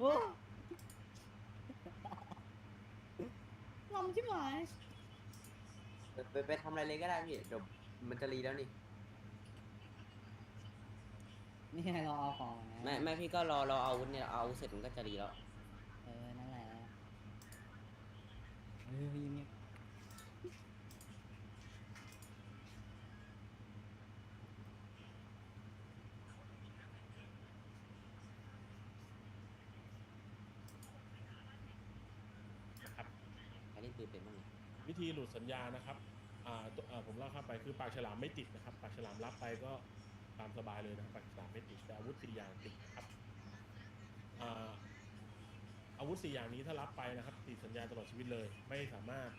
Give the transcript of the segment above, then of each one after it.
โอ้ลำชิบหายไปไปไปทำอะไรเลยก็ได้พี่เดี๋ยวมันจะรีแล้วนี่ นี่ไงเราเอาของไม่ไม่พี่ก็รอรอเอาอาวุธเนี่ยเอาอาวุธเสร็จมันก็จะรีแล้ว เออ นั่นแหละเออพี่เนี่ยนะครับ ใครเล่นปืนเป็นบ้างวิธีหลุดสัญญานะครับอ่าตัวอ่าผมเล่าข้ามไปคือปากฉลามไม่ติดนะครับ ปากฉลามรับไปก็ตามสบายเลยนะครับปากฉลามไม่ติดแต่อาวุธสี่อย่างติดครับอ่าอาวุธสี่อย่างนี้ถ้ารับไปนะครับ ติดสัญญาตลอดชีวิตเลย ไม่สามารถ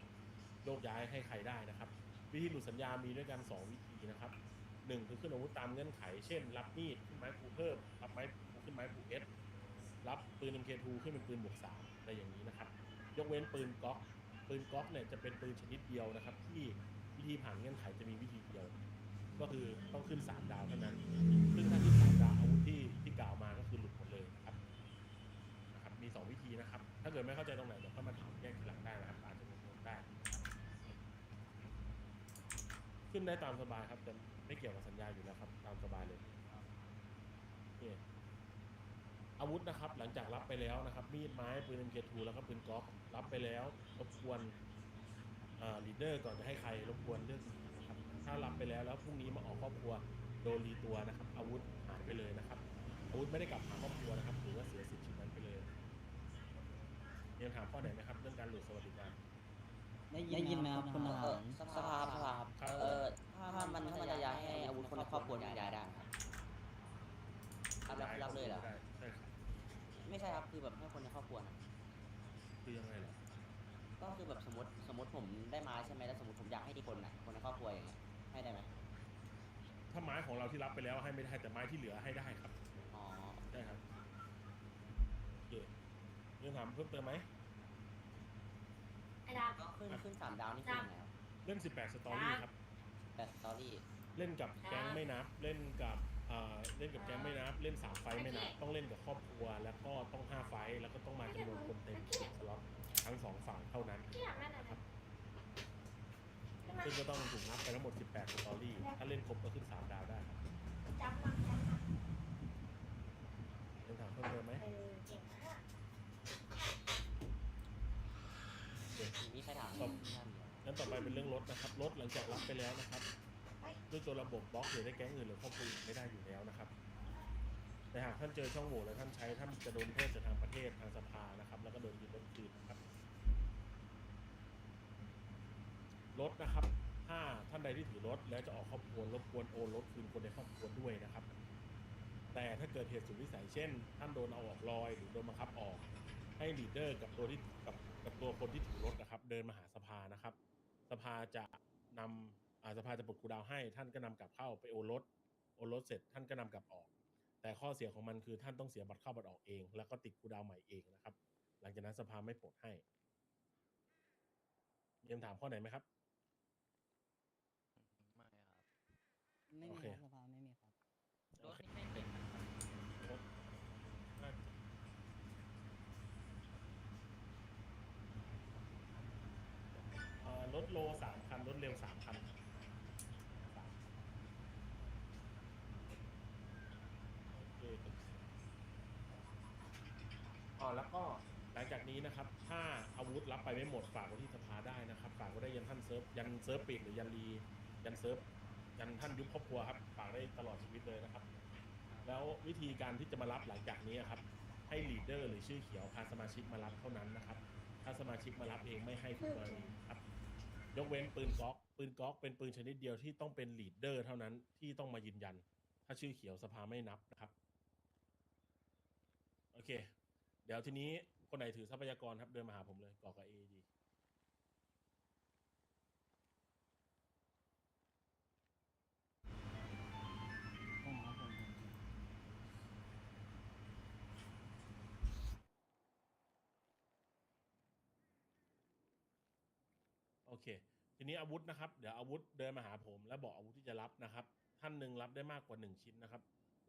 โยกย้ายให้ใครได้นะครับ วิธีหลุดสัญญามีด้วยกันสองวิธีนะครับหนึ่งคือขึ้นอาวุธตามเงื่อนไข เช่น รับมีดขึ้นไม้ภูเพิ่มรับไม้ภูขึ้นไม้ภูเอสรับปืน MK2 ขึ้นเป็นปืนบวกสามอะไรอย่างนี้นะครับ ยกเว้นปืนก๊อก ปืนก๊อกเนี่ยจะเป็นปืนชนิดเดียวนะครับ ที่วิธีผ่านเงื่อนไขจะมีวิธีเดียว ก็คือต้องขึ้นสามดาวเท่านั้น ซึ่งถ้าขึ้นสามดาวอาวุธที่ที่กล่าวมาก็คือหลุดหมดเลยนะครับนะครับ มีสองวิธีนะครับ ถ้าเกิดไม่เข้าใจตรงไหนเดี๋ยวก็มาถามแยกทีหลังได้นะครับอาจจะงงได้ ขึ้นได้ตามสบายครับแต่ไม่เกี่ยวกับสัญญาอยู่แล้วครับ ตามสบายเลยโอเค อาวุธนะครับ หลังจากรับไปแล้วนะครับ มีดไม้ปืน MK2 แล้วก็ปืนก๊อกรับไปแล้วรบกวนลีดเดอร์ก่อนจะให้ใครรบกวนเลือกนะครับถ้ารับไปแล้วแล้วพรุ่งนี้มาออกครอบครัวโดนรีตัวนะครับ อาวุธหายไปเลยนะครับ อาวุธไม่ได้กลับหาครอบครัวนะครับหรือว่าเสียสิทธิ์ชิ้นนั้นไปเลยยังถามข้อไหนไหมครับเรื่องการหลุดสวัสดิการได้ยินไหมครับคุณทเอหาอรสภาสภาครับครับเออถ้าถ้ามันถ้ามันจะย้ายให้อาวุธคนในครอบครัวเนี่ยย้ายได้ครับรับรับรับเลยเหรอได้ใช่ครับ ไม่ใช่ครับคือแบบให้คนในครอบครัวนะคือยังไงเหรอก็คือแบบสมมติสมมติผมได้ไม้ใช่ไหมแล้วสมมติผมอยากให้ที่คนน่ะคนในครอบครัวอย่างเงี้ยให้ได้ไหมถ้าไม้ของเราที่รับไปแล้วให้ไม่ได้แต่ไม้ที่เหลือให้ได้ครับอ๋อได้ครับโอเคยังถามเพิ่มเติมไหมไอ้ดาบ ก็ขึ้นขึ้นสามดาวนี่คือยังไงครับเล่น 18 สตอรี่ครับ แต่สตอรี่เล่นกับแก๊งไม่นับ เล่นกับ เอ่อเล่นกับแก๊งไม่นับ เล่นสามไฟท์ไม่นับ ต้องเล่นกับครอบครัว แล้วก็ต้องห้าไฟท์แล้วก็ต้องมาจำนวนคนเต็มสิบสล็อตทั้งสองฝั่งเท่านั้นพี่อยากได้อะไรครับขึ้นมาซึ่งก็ต้องถูกนับไปทั้งหมด 18สตอรี่ ถ้าเล่นครบก็ขึ้น 3 ดาวได้ครับจับมันจับมันยังถามเพิ่มเติมไหมเออเก่งมากโอเคมีใครถามครับท่านเหรองั้นต่อไปเป็นเรื่องรถนะครับ รถหลังจากรับไปแล้วนะครับ ด้วยตัวระบบบล็อกหรือได้แก๊งอื่นหรือครอบครัวอื่นไม่ได้อยู่แล้วนะครับ แต่หากท่านเจอช่องโหว่และท่านใช้ท่านจะโดนโทษจากทางประเทศทางสภานะครับ แล้วก็โดนยึดรถคืนนะครับรถนะครับ ถ้าท่านใดที่ถือรถแล้วจะออกครอบครัวรบกวนโอนรถคืนคนในครอบครัวด้วยนะครับ แต่ถ้าเกิดเหตุสุดวิสัยเช่น ท่านโดนเอาออกลอยหรือโดนบังคับออก ให้ลีดเดอร์กับตัวที่กับกับตัวคนที่ถือรถนะครับ เดินมาหาสภานะครับ สภาจะนำ อ่าสภาจะปลดกูดาวให้ ท่านก็นำกลับเข้าไปโอนรถโอนรถเสร็จท่านก็นำกลับออก แต่ข้อเสียของมันคือท่านต้องเสียบัตรเข้าบัตรออกเอง แล้วก็ติดกูดาวใหม่เองนะครับ หลังจากนั้นสภาไม่ปลดให้มีคำถามข้อไหนไหมครับ ไม่ครับไม่โอมีเคครับสภาไม่มีครับรถนี่ไม่เป็นนะครับรถน่าจะเอ่อรถโลสามคัน รถเร็วสามคันโอเคอ๋อ แล้วก็หลังจากนี้นะครับ ถ้าอาวุธรับไปไม่หมดฝากไว้ที่สภาได้นะครับฝากไว้ได้ยันท่านเซิร์ฟยันเซิร์ฟปิดหรือยันรียันเซิร์ฟยันท่านยุบครอบครัวครับฝากได้ตลอดชีวิตเลยนะครับ แล้ววิธีการที่จะมารับหลังจากนี้ครับ ให้ลีดเดอร์หรือชื่อเขียวพาสมาชิกมารับเท่านั้นนะครับ ถ้าสมาชิกมารับเองไม่ให้ทุกกรณีครับ ยกเว้นปืนก๊อก ปืนก๊อกเป็นปืนชนิดเดียวที่ต้องเป็นลีดเดอร์เท่านั้นที่ต้องมายืนยัน ถ้าชื่อเขียวสภาไม่นับนะครับ โอเค เดี๋ยวทีนี้คนไหนถือทรัพยากรครับเดินมาหาผมเลยกอกกับเอดีผมครับผมโอเค ทีนี้อาวุธนะครับ เดี๋ยวอาวุธเดินมาหาผม แล้วบอกอาวุธที่จะรับนะครับ ท่านหนึ่งรับได้มากกว่าหนึ่งชิ้นนะครับ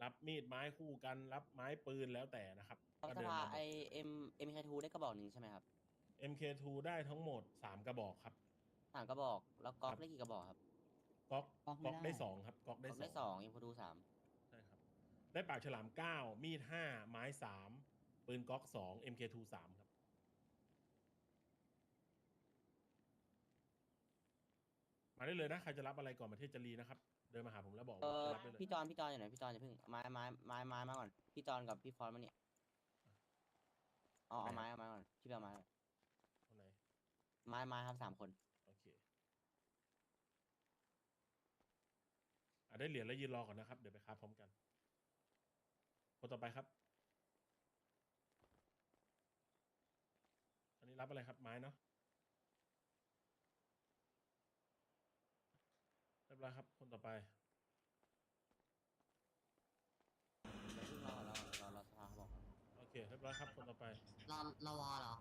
รับมีดไม้คู่กัน รับไม้ปืนแล้วแต่นะครับครับก็สเดินภามาไอเอ็มเอ็มแคทูได้กระบอกหนึ่งใช่ไหมครับ MK2 ได้ทั้งหมดสามกระบอกครับสามกระบอกแล้วก๊อกครับได้กี่กระบอกครับก๊อกก๊อกไม่ก๊อกได้ได้สองครับก๊อกได้ก๊อกสได้องสองเอ็มแคทูสามใช่ครับ ได้ปากฉลามเก้ามีดห้าไม้สามปืนก๊อกสอง MK2 สามครับ มาได้เลยนะใครจะรับอะไรก่อนประเทศจะรีนะครับเดินมาหาผมแล้วบอกเอว่าอจะรับได้เลยพี่จอนพี่จอนอยู่ไหนพี่จอนอย่าเพิ่งไม้ไม้ไม้ไม้มาก่อนพี่จอนกับพี่ฟอนต์มาเนี่ยเอาเอาไม้เอาไม้ก่อนพี่ไปเอาไม้ก่อนคนไหนไม้ไม้ครับสามคน โอเคอะได้เหรียญแล้วยืนรอก่อนนะครับเดี๋ยวไปค้าพร้อมกันคนต่อไปครับ อันนี้รับอะไรครับไม้เนาะ แล้วครับ คนต่อไปเรอเราเราเราสภาบอก โอเคเรียบร้อยครับคนต่อไป เราเราวอเหรอ